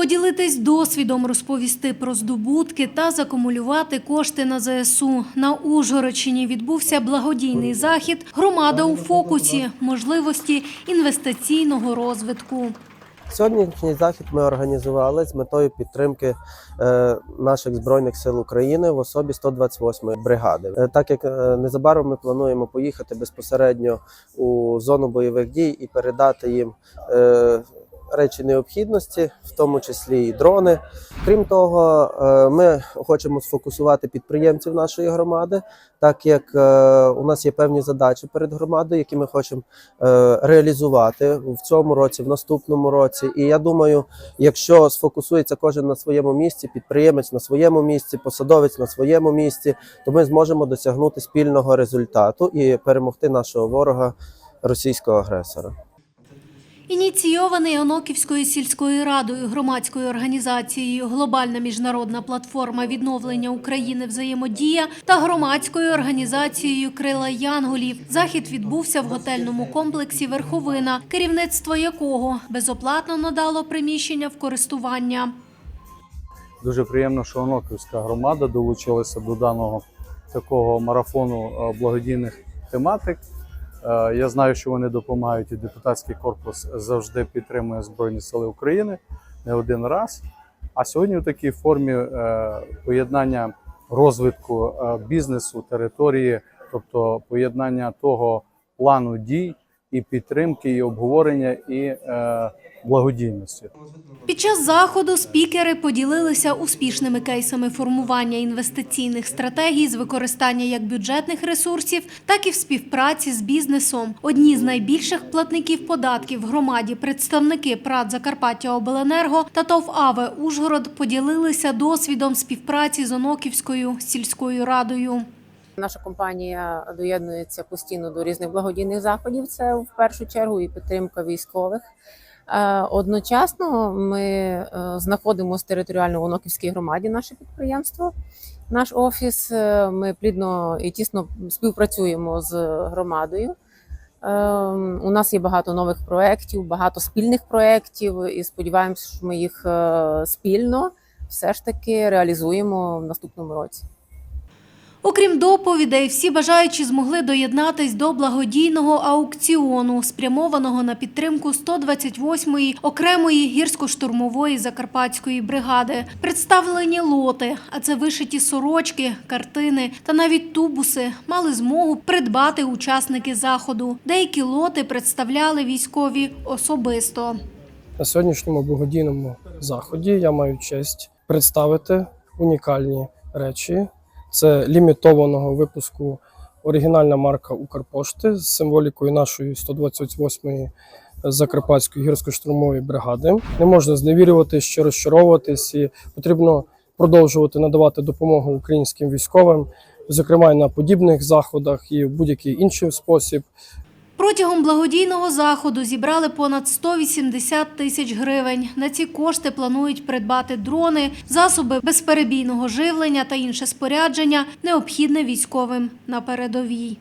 Поділитись досвідом, розповісти про здобутки та закумулювати кошти на ЗСУ. На Ужгородщині відбувся благодійний захід «Громада у фокусі. Можливості інвестиційного розвитку». Сьогоднішній захід ми організували з метою підтримки е, наших збройних сил України в особі 128-ї бригади. Е, так як е, незабаром ми плануємо поїхати безпосередньо у зону бойових дій і передати їм речі необхідності, в тому числі і дрони. Крім того, е, ми хочемо сфокусувати підприємців нашої громади, так як е, у нас є певні задачі перед громадою, які ми хочемо е, реалізувати в цьому році, в наступному році. І я думаю, якщо сфокусується кожен на своєму місці, підприємець на своєму місці, посадовець на своєму місці, то ми зможемо досягнути спільного результату і перемогти нашого ворога, російського агресора. Ініційований Оноківською сільською радою громадською організацією Глобальна міжнародна платформа відновлення України взаємодія та громадською організацією Крила Янголів. Захід відбувся в готельному комплексі Верховина, керівництво якого безоплатно надало приміщення в користування. Дуже приємно, що Оноківська громада долучилася до даного такого марафону е, благодійних тематик. Е, Я знаю, що вони допомагають, і депутатський корпус завжди підтримує Збройні Сили України не один раз. А сьогодні в такій формі е, поєднання розвитку е, бізнесу, території, тобто поєднання того плану дій і підтримки, і обговорення, і благодійності. Під час заходу спікери поділилися успішними кейсами формування інвестиційних стратегій з використання як бюджетних ресурсів, так і в співпраці з бізнесом. Одні з найбільших платників податків в громаді представники ПРАД Закарпаття Обленерго та ТОВ АВЕ Ужгород поділилися досвідом співпраці з Оноківською сільською радою. Наша компанія доєднується постійно до різних благодійних заходів. Це в першу чергу і підтримка військових. Е, Одночасно ми е, знаходимося територіально в Оноківській громаді, наше підприємство. Наш офіс. Е, Ми плідно і тісно співпрацюємо з громадою. У нас є багато нових проєктів, багато спільних проєктів, і сподіваємося, що ми їх спільно все ж таки реалізуємо в наступному році. Окрім доповідей, всі бажаючі змогли доєднатись до благодійного аукціону, спрямованого на підтримку 128-ї окремої гірсько-штурмової закарпатської бригади. Представлені лоти, а це вишиті сорочки, картини та навіть тубуси, мали змогу придбати учасники заходу. Деякі лоти представляли військові особисто. На сьогоднішньому благодійному заході я маю честь представити унікальні речі. Це лімітованого випуску оригінальна марка Укрпошти з символікою нашої 128-ї Закарпатської гірсько-штурмової бригади. Не можна зневірюватись чи розчаровуватись, і потрібно продовжувати надавати допомогу українським військовим, зокрема і на подібних заходах і в будь-який інший спосіб. Протягом благодійного заходу зібрали понад 180 тисяч гривень. На ці кошти планують придбати дрони, засоби безперебійного живлення та інше спорядження, необхідне військовим на передовій.